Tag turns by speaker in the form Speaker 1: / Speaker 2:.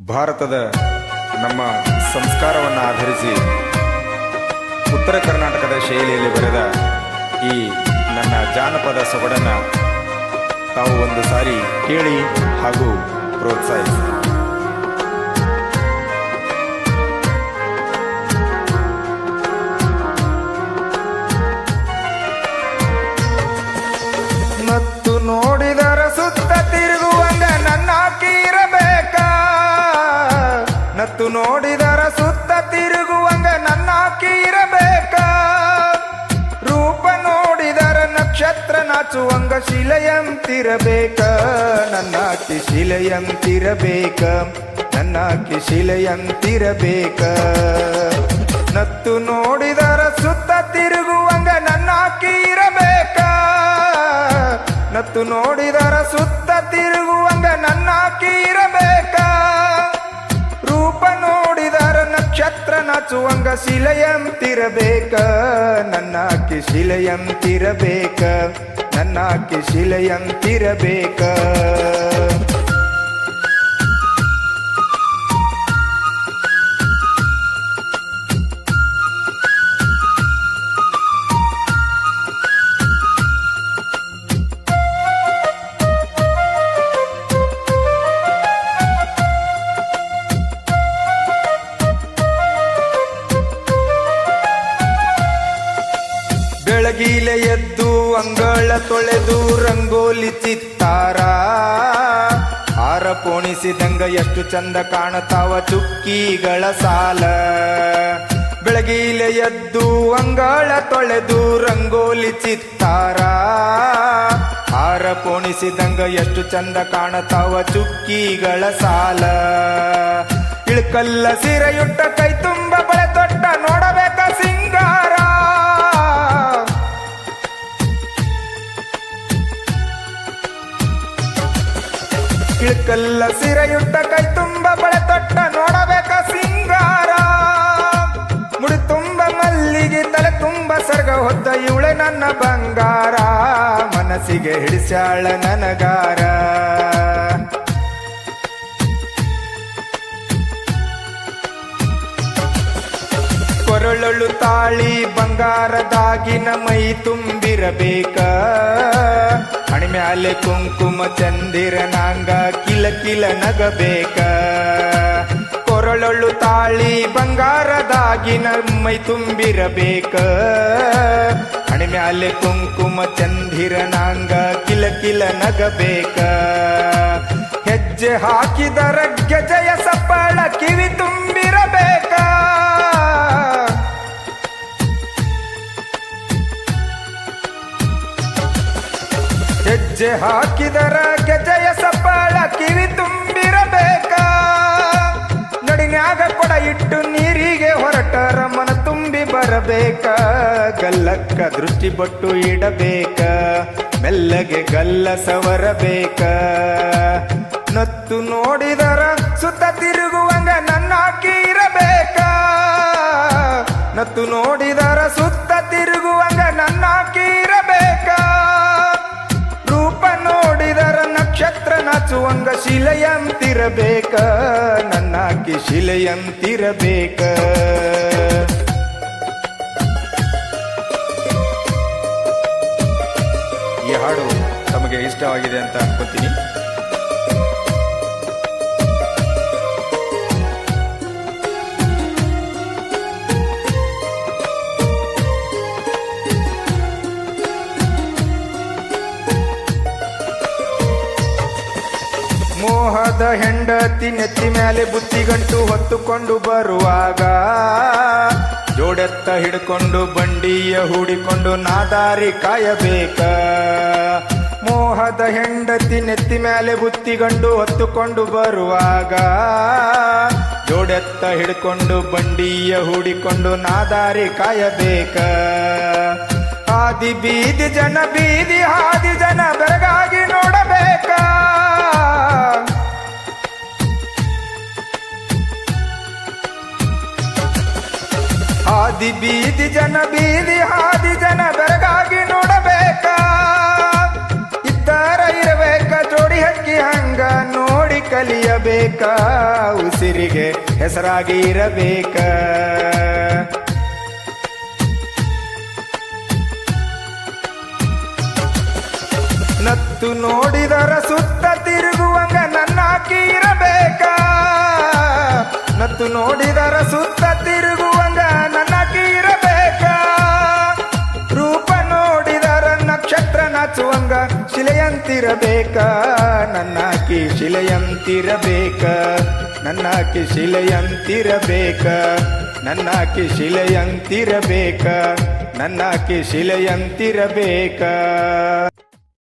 Speaker 1: ಭಾರತದ ನಮ್ಮ ಸಂಸ್ಕಾರವನ್ನು ಆಧರಿಸಿ ಉತ್ತರ ಕರ್ನಾಟಕದ ಶೈಲಿಯಲ್ಲಿ ಬರೆದ ಈ ನನ್ನ ಜಾನಪದ ಸೊಗಡನ್ನು ತಾವು ಒಂದು ಸಾರಿ ಕೇಳಿ ಹಾಗೂ ಪ್ರೋತ್ಸಾಹಿಸಿ. ನತ್ತು ನೋಡಿದರ ಸುತ್ತ ತಿರುಗುವಂಗ ನನ್ನ ಇರಬೇಕ. ರೂಪ ನೋಡಿದರ ನಕ್ಷತ್ರ ನಾಚುವಂಗ ಶಿಲೆಯಂತಿರಬೇಕ. ನನ್ನಾಕಿ ಶಿಲೆಯಂತಿರಬೇಕ. ನನ್ನಾಕಿ ಶಿಲೆಯಂತಿರಬೇಕ. ನತ್ತು ನೋಡಿದರ ಸುತ್ತ ತಿರುಗುವಂಗ ನನ್ನಾಕಿ ಇರಬೇಕ. ನತ್ತು ನೋಡಿದರ ಸುತ್ತ ತಿರುಗುವಂಗ ನಾಚುವಂಗ ಶಿಲೆಯಂತಿರಬೇಕ? ನನ್ನಾಕಿ ಶಿಲೆಯಂತಿರಬೇಕ? ನನ್ನಾಕಿ ಶಿಲೆಯಂತಿರಬೇಕ? ಬೆಳಗಿಲೆ ಎದ್ದು ಅಂಗಳ ತೊಳೆದು ರಂಗೋಲಿ ಚಿತ್ತಾರ. ಆರ ಪೋಣಿಸಿದಂಗ ಎಷ್ಟು ಚಂದ ಕಾಣತಾವ ಚುಕ್ಕಿಗಳ ಸಾಲ. ಬೆಳಗಿಲೆ ಎದ್ದು ಅಂಗಳ ತೊಳೆದು ರಂಗೋಲಿ ಚಿತ್ತಾರ. ಆರ ಪೋಣಿಸಿದಂಗ ಎಷ್ಟು ಚಂದ ಕಾಣತಾವ ಚುಕ್ಕಿಗಳ ಸಾಲ. ಇಳ್ಕಲ್ಲ ಸಿರೆಯುಟ್ಟ ಕೈ ತುಂಬ ಬಳೆ ತೊಟ್ಟ ನೋಡಬೇಕ ಇಳ್ಕಲ್ಲ ಸಿರೆಯುಟ್ಟ ಕೈ ತುಂಬ ಬಳೆ ತೊಟ್ಟ ನೋಡಬೇಕ ಸಿಂಗಾರ. ಮುಡಿ ತುಂಬ ಮಲ್ಲಿಗೆ, ತಲೆ ತುಂಬ ಸರ್ಗ ಹೊದ್ದ ಇವಳೆ ನನ್ನ ಬಂಗಾರ. ಮನಸ್ಸಿಗೆ ಹಿಡಿಸ್ಯಾಳ ನನಗಾರ. ಕೊರಳಳು ತಾಳಿ ಬಂಗಾರದಾಗಿನ ಮೈ ತುಂಬಿರಬೇಕ. ಹಣಿಮ್ಯಾಲೆ ಕುಂಕುಮ ಚಂದಿರನಾಂಗ ಕಿಲ ಕಿಲ ನಗಬೇಕ. ಕೊರಳೊಳ್ಳು ತಾಳಿ ಬಂಗಾರದಾಗಿನ ಮೈ ತುಂಬಿರಬೇಕ. ಹಣಿಮ್ಯಾಲೆ ಕುಂಕುಮ ಚಂದಿರನಾಂಗ ಕಿಲ ಕಿಲ ನಗಬೇಕ. ಹೆಜ್ಜೆ ಹಾಕಿದರ ಗೆಜಯ ಹಾಕಿದರ ಗೆಜಯ ಸಪ್ಪಳ ಕಿವಿ ತುಂಬಿರಬೇಕ? ನಡಿನ್ಯಾಗ ಕೊಡ ಇಟ್ಟು ನೀರಿಗೆ ಹೊರಟರ ಮನ ತುಂಬಿ ಬರಬೇಕ? ಗಲ್ಲಕ್ಕ ದೃಷ್ಟಿ ಬಟ್ಟು ಇಡಬೇಕ? ಮೆಲ್ಲಗೆ ಗಲ್ಲ ಸವರಬೇಕ? ನತ್ತು ನೋಡಿದರ ಸುತ್ತ ತಿರುಗುವಂಗ ನನ್ನ ಇರಬೇಕ? ನತ್ತು ನೋಡಿದರ ಸುತ್ತ ನಾಚುವಂಗ ಶಿಲೆಯಂತಿರಬೇಕ ನನ್ನಾಕಿ ಶಿಲೆಯಂತಿರಬೇಕ. ಈ ಹಾಡು ತಮಗೆ ಇಷ್ಟವಾಗಿದೆ ಅಂತ ಅನ್ಕೋತೀನಿ. ಮೋಹದ ಹೆಂಡತಿ ನೆತ್ತಿ ಮೇಲೆ ಬುತ್ತಿಗಂಟು ಹೊತ್ತುಕೊಂಡು ಬರುವಾಗ ಜೋಡೆತ್ತ ಹಿಡ್ಕೊಂಡು ಬಂಡಿಯ ಹೂಡಿಕೊಂಡು ನಾದಾರಿ ಕಾಯಬೇಕ. ಮೋಹದ ಹೆಂಡತಿ ನೆತ್ತಿ ಮೇಲೆ ಬುತ್ತಿಗಂಡು ಹೊತ್ತುಕೊಂಡು ಬರುವಾಗ ಜೋಡೆತ್ತ ಹಿಡ್ಕೊಂಡು ಬಂಡಿಯ ಹೂಡಿಕೊಂಡು ನಾದಾರಿ ಕಾಯಬೇಕ. ಹಾದಿ ಬೀದಿ ಜನ ಬೀದಿ ಹಾದಿ ಜನ ಬೆರಗಾಗಿ ಹಾದಿ ಬೀದಿ ಜನ ಬೀದಿ ಹಾದಿ ಜನ ಬೆರಗಾಗಿ ನೋಡಬೇಕ. ಇದ್ದಾರ ಇರಬೇಕ, ಜೋಡಿ ಹಕ್ಕಿ ಹಂಗ ನೋಡಿ ಕಲಿಯಬೇಕ. ಉಸಿರಿಗೆ ಹೆಸರಾಗಿ ಇರಬೇಕ. ನತ್ತು ನೋಡಿದರ ಸುತ್ತ ತಿರುಗುವಂಗ ನನ್ನಾಕಿ ಇರಬೇಕ. ನತ್ತು ನೋಡಿದರ ಸುತ್ತ ತಿರುಗುವಂಗ ಶಿಲೆಯಂತಿರಬೇಕ ನನ್ನಾಕಿ ಶಿಲೆಯಂತಿರಬೇಕ ನನ್ನಾಕಿ ಶಿಲೆಯಂತಿರಬೇಕ ನನ್ನಾಕಿ ಶಿಲೆಯಂತಿರಬೇಕ ನನ್ನಾಕಿ ಶಿಲೆಯಂತಿರಬೇಕ